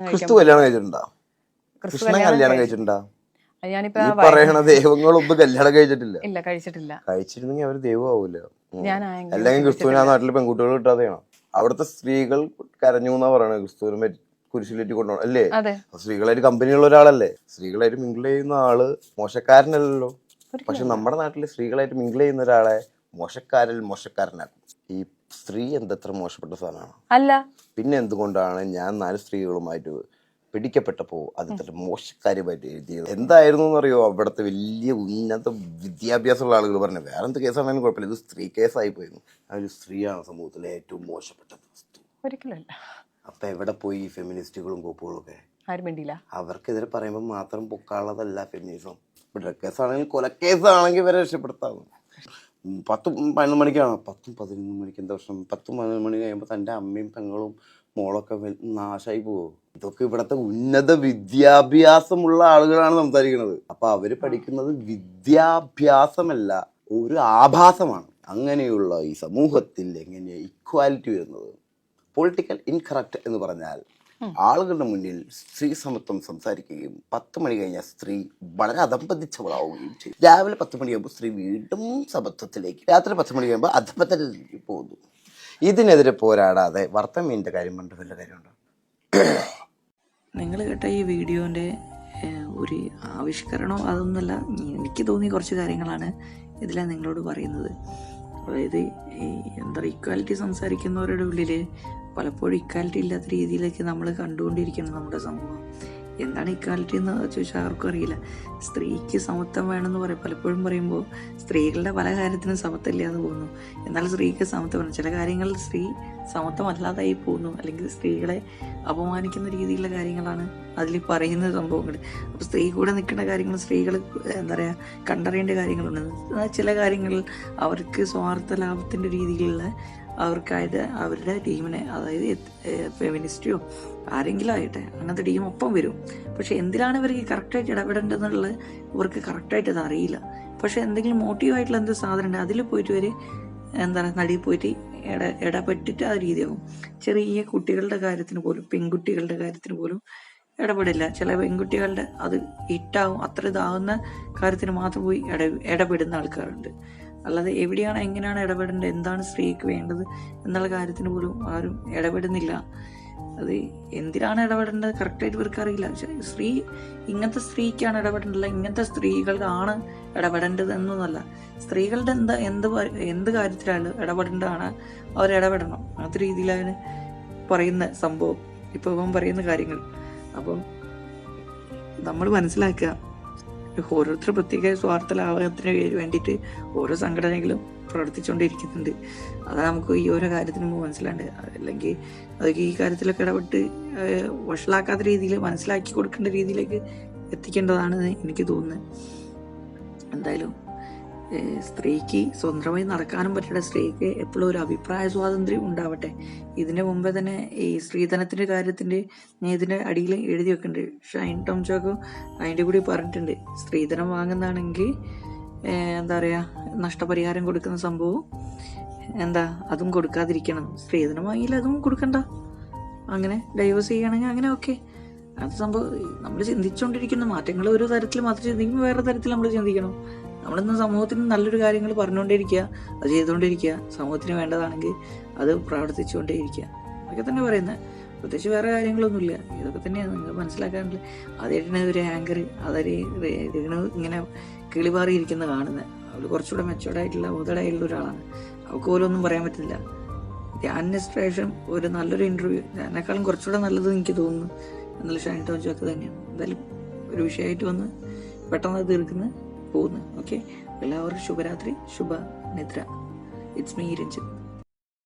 ക്രിസ്തു കല്യാണം കഴിച്ചിട്ടുണ്ടോ? കൃഷ്ണൻ കല്യാണം കല്യാണം കഴിച്ചു. കഴിച്ചിട്ടുണ്ടോ? ഞാനിപ്പോ പറയണ ദൈവങ്ങളൊന്നും കല്യാണം കഴിച്ചിട്ടില്ല. ഇല്ല കഴിച്ചിട്ടില്ല. കഴിച്ചിരുന്നെങ്കിൽ അവർ ദൈവമാവൂല. അല്ലെങ്കിൽ ക്രിസ്തുവിന് ആ നാട്ടിൽ പെൺകുട്ടികൾ കിട്ടാതെ ചെയ്യണം അവിടുത്തെ സ്ത്രീകൾ കരഞ്ഞു എന്നാ പറയണത് ക്രിസ്തുവിനെ കുരിശിലേറ്റി കൊണ്ടുപോകണം അല്ലേ? സ്ത്രീകളായിട്ട് കമ്പനിയുള്ള ഒരാളല്ലേ? സ്ത്രീകളായിട്ട് മിങ്കിൾ ചെയ്യുന്ന ആൾ മോശക്കാരനല്ലല്ലോ. ഒരിക്കലും പക്ഷെ നമ്മുടെ നാട്ടിൽ സ്ത്രീകളായിട്ട് മിങ്കിൾ ചെയ്യുന്ന ഒരാളെ മോശക്കാരിൽ മോശക്കാരനാക്കും. ഈ സ്ത്രീ എന്തത്ര മോശപ്പെട്ട സാധനമാണ്. അല്ല. പിന്നെ എന്തുകൊണ്ടാണ് ഞാൻ നാല് സ്ത്രീകളുമായിട്ട് പിടിക്കപ്പെട്ടപ്പോ അത് ഇത്ര മോശക്കാര്യമായിട്ട് എഴുതിയത്? എന്തായിരുന്നു എന്നറിയോ അവിടുത്തെ വലിയ ഉന്നത വിദ്യാഭ്യാസമുള്ള ആളുകൾ പറഞ്ഞു വേറെ എന്ത് കേസാണെങ്കിലും കുഴപ്പമില്ല. ഇത് സ്ത്രീ കേസായി പോയിരുന്നു ആ ഒരു സ്ത്രീയാണ് സമൂഹത്തിലെ ഏറ്റവും മോശപ്പെട്ട വസ്തു. ഒരിക്കലും അല്ല അപ്പൊ എവിടെ പോയി ഫെമിനിസ്റ്റുകളും കോപ്പുകളും ഒക്കെ? ആരും വേണ്ടിയില്ല അവർക്കെതിരെ പറയുമ്പോൾ മാത്രം പൊക്കാനുള്ളതല്ല ഫെമിനിസം. കേസാണെങ്കിൽ കൊലക്കേസാണെങ്കിൽ വരെ രക്ഷപ്പെടുത്താവും ഉം, പത്തും പതിനൊന്ന് മണിക്കാണ് പത്തും പതിനൊന്ന് മണിക്ക് എന്താ പ്രശ്നം? പത്തും പതിനൊന്ന് മണി കഴിയുമ്പോൾ തന്റെ അമ്മയും പെങ്ങളും മോളൊക്കെ നാശമായി പോകും ഇതൊക്കെ ഇവിടുത്തെ ഉന്നത വിദ്യാഭ്യാസമുള്ള ആളുകളാണ് സംസാരിക്കുന്നത്. അപ്പൊ അവർ പഠിക്കുന്നത് വിദ്യാഭ്യാസമല്ല ഒരു ആഭാസമാണ്. അങ്ങനെയുള്ള ഈ സമൂഹത്തിൽ എങ്ങനെയാണ് ഇക്വാലിറ്റി വരുന്നത്? പൊളിറ്റിക്കൽ ഇൻകറക്റ്റ് എന്ന് പറഞ്ഞാൽ ആളുകളുടെ മുന്നിൽ സ്ത്രീ സമത്വം സംസാരിക്കുകയും പത്ത് മണി കഴിഞ്ഞ സ്ത്രീ വളരെ അധംബന്ധിച്ചവളാവുകയും ചെയ്യും രാവിലെ പത്ത് മണിയാകുമ്പോൾ സ്ത്രീ വീണ്ടും സമത്വത്തിലേക്ക് രാത്രി പത്ത് മണി കഴിയുമ്പോൾ അധപതത്തിലേക്ക് പോകുന്നു. ഇതിനെതിരെ പോരാടാതെ വർത്തമീന്റെ കാര്യം പണ്ട് വല്ല കാര്യമുണ്ടോ? നിങ്ങൾ കേട്ട ഈ വീഡിയോന്റെ ഒരു ആവിഷ്കരണോ അതൊന്നുമല്ല എനിക്ക് തോന്നിയ കുറച്ച് കാര്യങ്ങളാണ് ഇതിലാണ് നിങ്ങളോട് പറയുന്നത്. അതായത് ഈ എന്താ പറയുക ഇക്വാലിറ്റി സംസാരിക്കുന്നവരുടെ ഉള്ളിൽ പലപ്പോഴും ഇക്വാലിറ്റി ഇല്ലാത്ത രീതിയിലേക്ക് നമ്മൾ കണ്ടുകൊണ്ടിരിക്കണം നമ്മുടെ സമൂഹം. എന്താണ് ഇക്വാലിറ്റി എന്ന് ചോദിച്ചാൽ ആർക്കും അറിയില്ല. സ്ത്രീക്ക് സമത്വം വേണമെന്ന് പറയും പലപ്പോഴും പറയുമ്പോൾ സ്ത്രീകളുടെ പല കാര്യത്തിനും സമത്വം ഇല്ലാതെ പോകുന്നു. എന്നാൽ സ്ത്രീക്ക് സമത്വം വേണം. ചില കാര്യങ്ങളിൽ സ്ത്രീ സമത്വം അല്ലാതായി പോകുന്നു. അല്ലെങ്കിൽ സ്ത്രീകളെ അപമാനിക്കുന്ന രീതിയിലുള്ള കാര്യങ്ങളാണ് അതിൽ പറയുന്ന സംഭവങ്ങൾ. അപ്പോൾ സ്ത്രീ കൂടെ നിൽക്കേണ്ട കാര്യങ്ങൾ സ്ത്രീകൾ എന്താ പറയുക കണ്ടറിയേണ്ട കാര്യങ്ങളുണ്ട്. ചില കാര്യങ്ങളിൽ അവർക്ക് സ്വാർത്ഥ ലാഭത്തിന്റെ രീതിയിലുള്ള അവർക്കായത് അവരുടെ ടീമിനെ അതായത് ഫെമിനിസ്റ്റോ ആരെങ്കിലും ആയിട്ടെ അങ്ങനത്തെ ടീം ഒപ്പം വരും. പക്ഷെ എന്തിനാണ് ഇവർക്ക് കറക്റ്റായിട്ട് ഇടപെടേണ്ടതെന്നുള്ളത് ഇവർക്ക് കറക്റ്റായിട്ട് അത് അറിയില്ല. പക്ഷെ എന്തെങ്കിലും മോട്ടീവായിട്ടുള്ള എന്ത് സാധനം ഉണ്ട് അതിൽ പോയിട്ട് ഇവർ എന്താണ് നടിയിൽ പോയിട്ട് ഇട ഇടപെട്ടിട്ട് ആ രീതിയാവും. ചെറിയ കുട്ടികളുടെ കാര്യത്തിന് പോലും പെൺകുട്ടികളുടെ കാര്യത്തിന് പോലും ഇടപെടില്ല. ചില പെൺകുട്ടികളുടെ അത് ഹിറ്റാവും അത്ര ഇതാവുന്ന കാര്യത്തിന് മാത്രം പോയി ഇട ഇടപെടുന്ന ആൾക്കാരുണ്ട്. അല്ലാതെ എവിടെയാണ് എങ്ങനെയാണ് ഇടപെടേണ്ടത്? എന്താണ് സ്ത്രീക്ക് വേണ്ടത് എന്നുള്ള കാര്യത്തിന് പോലും ആരും ഇടപെടുന്നില്ല. അത് എന്തിനാണ് ഇടപെടേണ്ടത്? കറക്റ്റായിട്ട് ഇവർക്ക് അറിയില്ല. സ്ത്രീ ഇങ്ങനത്തെ സ്ത്രീക്കാണ് ഇടപെടേണ്ടത്. ഇങ്ങനത്തെ സ്ത്രീകൾക്കാണ് ഇടപെടേണ്ടത് എന്നൊന്നല്ല സ്ത്രീകളുടെ എന്താ എന്ത് എന്ത് കാര്യത്തിലാണ് ഇടപെടേണ്ടതാണ്? അവർ ഇടപെടണം. ആ രീതിയിലാണ് പറയുന്ന സംഭവം. ഇപ്പോൾ ഇവൻ പറയുന്ന കാര്യങ്ങൾ. അപ്പം നമ്മൾ മനസ്സിലാക്കുക ഓരോരുത്തർ പ്രത്യേക സ്വാർത്ഥ ലാഭത്തിന് വേണ്ടിയിട്ട് ഓരോ സംഘടനകളും പ്രവർത്തിച്ചുകൊണ്ടിരിക്കുന്നുണ്ട്. അത് നമുക്ക് ഈ ഓരോ കാര്യത്തിന് മുമ്പ് മനസ്സിലാണ്ട് അല്ലെങ്കിൽ അതൊക്കെ ഈ കാര്യത്തിലൊക്കെ ഇടപെട്ട് വഷളാക്കാത്ത രീതിയിൽ മനസ്സിലാക്കി കൊടുക്കേണ്ട രീതിയിലേക്ക് എത്തിക്കേണ്ടതാണെന്ന് എനിക്ക് തോന്നുന്നത്. എന്തായാലും സ്ത്രീക്ക് സ്വന്തമായി നടക്കാനും പറ്റട്ടെ സ്ത്രീക്ക് എപ്പോഴും ഒരു അഭിപ്രായ സ്വാതന്ത്ര്യം ഉണ്ടാവട്ടെ. ഇതിന് മുമ്പേ തന്നെ ഈ സ്ത്രീധനത്തിന്റെ കാര്യത്തിന്റെ ഞാൻ ഇതിന്റെ അടിയിൽ എഴുതി വെക്കുന്നുണ്ട് ഷൈൻ ടോം ചോക്കോ അതിന്റെ കൂടി പറഞ്ഞിട്ടുണ്ട്. സ്ത്രീധനം വാങ്ങുന്നതാണെങ്കിൽ എന്താ പറയുക നഷ്ടപരിഹാരം കൊടുക്കുന്ന സംഭവം എന്താ അതും കൊടുക്കാതിരിക്കണം. സ്ത്രീധനം വാങ്ങിയില്ല അതും കൊടുക്കണ്ട. അങ്ങനെ ഡൈവേഴ്സ് ചെയ്യുകയാണെങ്കിൽ അങ്ങനെ ഓക്കെ അത് സംഭവം നമ്മൾ ചിന്തിച്ചുകൊണ്ടിരിക്കുന്ന മാറ്റങ്ങൾ ഒരു തരത്തിൽ മാത്രം ചിന്തിക്കുമ്പോൾ വേറെ തരത്തിൽ നമ്മൾ ചിന്തിക്കണം. നമ്മളിന്ന് സമൂഹത്തിന് നല്ലൊരു കാര്യങ്ങൾ പറഞ്ഞുകൊണ്ടേയിരിക്കുക അത് ചെയ്തുകൊണ്ടിരിക്കുക. സമൂഹത്തിന് വേണ്ടതാണെങ്കിൽ അത് പ്രവർത്തിച്ചുകൊണ്ടേയിരിക്കുക. അതൊക്കെ തന്നെ പറയുന്നത്. പ്രത്യേകിച്ച് വേറെ കാര്യങ്ങളൊന്നുമില്ല. ഇതൊക്കെ തന്നെയാണ്. നിങ്ങൾ മനസ്സിലാക്കാണ്ട് ആദ്യമായിട്ടാണ് ഒരു ആങ്കർ അതൊരു ഇതിന് ഇങ്ങനെ കിളിപാറിയിരിക്കുന്ന കാണുന്നത് അവൾ കുറച്ചുകൂടെ മെച്ചോർഡായിട്ടുള്ള മുതലായിട്ടുള്ള ഒരാളാണ്. അവൾക്ക് പോലും ഒന്നും പറയാൻ പറ്റില്ല. ധ്യാനിന് ശേഷം ഒരു നല്ലൊരു ഇന്റർവ്യൂ എന്നെക്കാളും കുറച്ചുകൂടെ നല്ലത് എനിക്ക് തോന്നുന്നു. എന്നുള്ള ഷൈൻ ടോച്ചൊക്കെ തന്നെയാണ്. എന്തായാലും ഒരു വിഷയമായിട്ട് വന്ന് പെട്ടെന്ന് തീർക്കുന്ന പോകുന്നു. ഓക്കെ എല്ലാവർക്കും ശുഭരാത്രി ശുഭ നിദ്ര ഇറ്റ്സ് മീ രഞ്ജിത്ത്